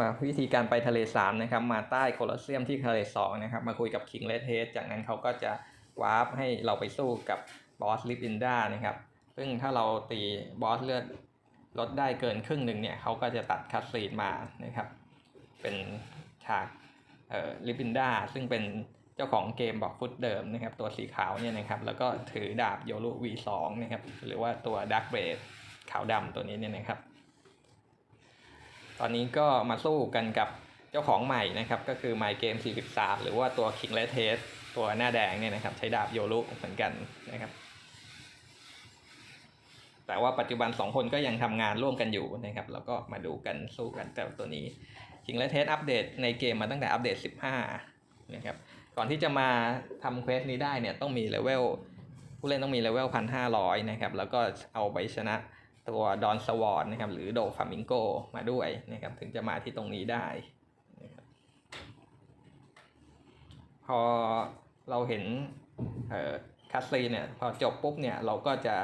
มาวิธีการไปทะเลสามนะครับมาใต้โคลอสเซียมที่ทะเลสองนะครับมาคุยกับคิงเลเทสจากนั้นเขาก็จะวาร์ปให้เราไปสู้กับบอสลิปินดานะครับซึ่งถ้าเราตีบอสเลือดลดได้เกินครึ่งหนึ่งเนี่ยเขาก็จะตัดคัดซีนมานะครับ เป็นฉากเอ่อลิปินดาซึ่งเป็นเจ้าของเกมบอกฟุตเดิมนะครับ ตัวสีขาวเนี่ยนะครับแล้วก็ถือดาบโยรุ V2 นะครับหรือว่าตัวดักเบดขาวดำตัวนี้เนี่ยนะครับ ตอนนี้ก็มาสู้กันกับเจ้าของใหม่นะครับ ก็คือ My Game 43 หรือว่าตัว King l e t e s ตัวหน้าแดงเนี่ยนะครับ ใช้ดาบโยรุเหมือนกันนะครับ แต่ว่าปัจจุบัน 2 คนก็ยังทำงานร่วมกันอยู่นะครับ แล้วก็มาดูกันสู้กันแต่ตัวนี้ King l e t e s อัปเดตในเกมมาตั้งแต่อัปเดต 15 นะครับ ก่อนที่จะมาทำเควสนี้ได้เนี่ยต้องมีเลเวลผู้เล่นต้องมีเลเวลพันห้าร้อยนะครับ แล้วก็เอาไปชนะ ตัวดอนสวอนนะครับหรือโดฟามิงโกมาด้วยนะครับถึงจะมาที่ตรงนี้ได้ พอเราเห็นเอ่อคัสซีเนี่ยพอจบปุ๊บเนี่ยเราก็จะ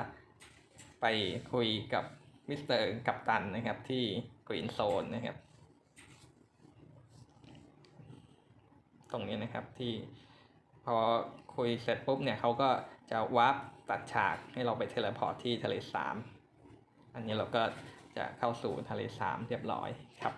ไปคุยกับมิสเตอร์กัปตันนะครับที่กรีนโซนนะครับ ตรงนี้นะครับที่พอคุยเสร็จปุ๊บเนี่ยเขาก็จะวาร์ปตัดฉากให้เราไปเทเลพอร์ตที่ทะเลสาม อันนี้เราก็จะเข้าสู่ทะเลสามเรียบร้อยครับ